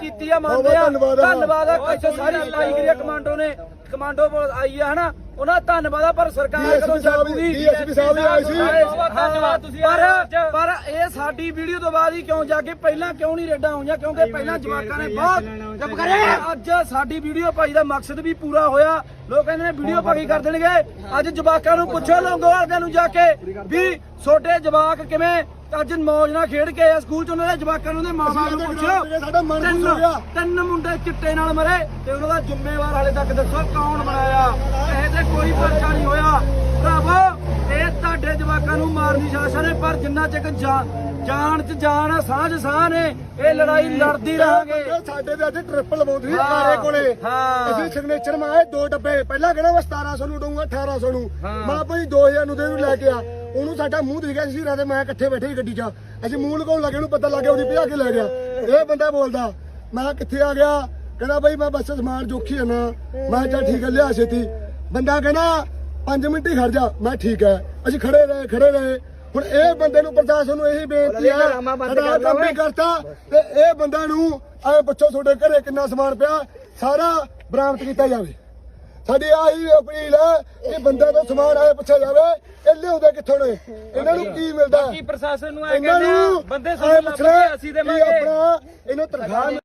ਕੀਤੀ ਆ ਮੰਨਦੇ ਆ। ਧੰਨਵਾਦ ਆ। ਇੱਥੇ ਸਾਰੀ ਸਫ਼ਾਈ ਕਰੀ ਆ ਕਮਾਂਡੋ ਨੇ। ਕਮਾਂਡੋ ਕੋਲ ਆਈ ਆ ਹਨਾ? ਉਹਨਾਂ ਦਾ ਧੰਨਵਾਦ ਆ ਪਰ ਸਰਕਾਰ ਕਦੋਂ ਸਾਹਿਬ ਵੀ- ਜਾਗੂਗੀ DSP ਸਾਹਿਬ ਵੀ ਆਏ ਸੀ। ਧੰਨਵਾਦ ਤੁਸੀਂ ਪਰ ਪਰ ਇਹ ਸਾਡੀ ਵੀਡੀਓ ਤੋਂ ਬਾਅਦ ਹੀ ਕਿਉਂ ਜਾ ਕੇ ਪਹਿਲਾਂ ਕਿਉਂ ਨਹੀਂ ਰੇਡਾਂ ਹੋਈਆਂ? ਕਿਉਂਕਿ ਪਹਿਲਾਂ ਜਵਾਕਾਂ ਨੇ ਬਹੁਤ ਚੁੱਪ ਕਰੇ। ਅੱਜ ਸਾਡੀ ਵੀਡੀਓ ਭਾਈ ਦਾ ਮਕਸਦ ਵੀ ਪੂਰਾ ਹੋਇਆ। ਲੋਕ ਕਹਿੰਦੇ ਨੇ ਵੀਡੀਓ ਭਾਗੀ ਕਰ ਦੇਣਗੇ। ਅੱਜ ਜਵਾਕਾਂ ਨੂੰ ਪੁੱਛੋ ਲੰਗੋਵਾਲ ਨੂੰ ਜਾ ਕੇ ਵੀ ਛੋਟੇ ਜਵਾਕ ਕਿਵੇਂ ਅੱਜ ਮੌਜ ਨਾਲ ਖੇਡ ਕੇ ਆਏ ਆ ਸਕੂਲ ਚ ਉਹਨਾਂ ਦੇ ਜਵਾਕਾਂ ਨੂੰ ਉਹਦੇ ਮਾਂ-ਬਾਪ ਨੂੰ ਪੁੱਛੋ ਤਿੰਨ ਗਿਆ। ਤਿੰਨ ਮੁੰਡੇ ਚਿੱਟੇ ਨਾਲ ਮਰੇ ਤੇ ਉਹਨਾਂ ਦਾ ਜ਼ਿੰਮੇਵਾਰ ਹਾਲੇ ਤੱਕ ਦੱਸੋ ਕੌਣ ਬਣਾਇਆ। ਇਹ ਤੇ ਕੋਈ ਪਰਚਾ ਨਹੀਂ ਹੋਇਆ। ਭਰਾਵੋ ਇਹ ਤੁਹਾਡੇ ਜਵਾਕਾਂ ਨੂੰ ਮਾਰਨ ਦੀ ਸ਼ਾਸਨ ਹੈ ਪਰ ਜਿੰਨਾ ਚਿਰ ਜਾ- ਜਾਨ ਚ ਜਾਨ ਆ ਸਾਂਝ ਸਾਹ ਨੇ ਇਹ ਲੜਾਈ ਲੜਦੀ ਰਹਾਂਗੇ। ਸਾਡੇ ਦੇ ਅੱਜ ਟ੍ਰਿਪਲ ਬੌਂਦ ਸੀ ਹਾਂ। ਮਾਰੇ ਕੋਲੇ। ਹਾਂ। ਅਸੀਂ ਸਿਗਨੇਚਰ ਮਾਏ ਦੋ ਡੱਬੇ। ਪਹਿਲਾਂ ਕਹਿੰਦਾ ਮੈਂ 1700 ਨੂੰ ਦਊਂਗਾ 1800 ਨੂੰ। ਮੈਂ ਭਾਈ 2000 ਨੂੰ ਦੇ ਨੂੰ ਲੈ ਕੇ ਆ। ਉਹਨੂੰ ਸਾਡਾ ਮੂੰਹ ਦਿਖ ਗਿਆ ਸੀ ਰਾਤੇ ਮੈਂ ਇਕੱਠੇ ਬੈਠੇ ਸੀ ਗੱਡੀ 'ਚ। ਅਸੀਂ ਮੂੰਹ ਲਗਾਉਣ ਲੱਗੇ ਉਹਨੂੰ ਪਤਾ ਲੱਗ ਗਿਆ ਉਹਦੀ ਭਜਾ ਕੇ ਲੈ ਗਿਆ। ਇਹ ਬੰਦਾ ਬੋਲਦਾ ਮੈਂ ਕਿੱਥੇ ਆ ਗਿਆ? ਕਹਿੰਦਾ ਭਾਈ ਮੈਂ ਬੱਸ ਸਮਾਨ ਜੋਖੀ ਨਾ ਮੈਂ ਚੱਲ ਠੀਕ ਹੈ ਲਿਆ ਛੇਤੀ। ਬੰਦਾ ਕਹਿੰਦਾ 5 ਮਿੰਟ ਹੀ ਖੜ ਜਾ। ਮੈਂ ਠੀਕ ਹੈ। ਅਸੀਂ ਖੜੇ ਰਹੇ ਖੜੇ ਰਹੇ। ਹੁਣ ਇਹ ਬੰਦੇ ਨੂੰ ਪ੍ਰਸ਼ਾਸਨ ਨੂੰ ਇਹੀ ਬੇਨਤੀ ਹੈ ਸਾਡਾ ਕੰਮ ਵੀ ਕਰਤਾ ਤੇ ਇਹ ਬੰਦਾ ਨੂੰ ਐ ਪੁੱਛੋ ਤੁਹਾਡੇ ਘਰੇ ਕਿੰਨਾ ਸਮਾਨ ਪਿਆ? ਸਾਰਾ ਬਰਾਮਦ ਕੀਤਾ ਜਾਵੇ। ਸਾਡੀ ਆਹੀ ਅਪੀਲ ਹੈ ਕਿ ਬੰਦੇ ਤੋਂ ਸਮਾਨ ਆਏ ਪੁੱਛਿਆ ਜਾਵੇ ਇਹ ਲਿਆਉਂਦੇ ਕਿੱਥੋਂ ਨੇ? ਇਹਨਾਂ ਨੂੰ ਕੀ ਮਿਲਦਾ? ਕੀ ਪ੍ਰਸ਼ਾਸਨ ਨੂੰ ਐ ਇਹਨਾਂ ਕਹਿੰਦੇ ਆ ਨੂੰ ਬੰਦੇ ਪੁੱਛਣਾ ਕੇ ਅਸੀਂ ਕਿ ਦੇਵਾਂਗੇ ਆਪਣਾ ਇਹਨੂੰ ਤਨਖਾਹ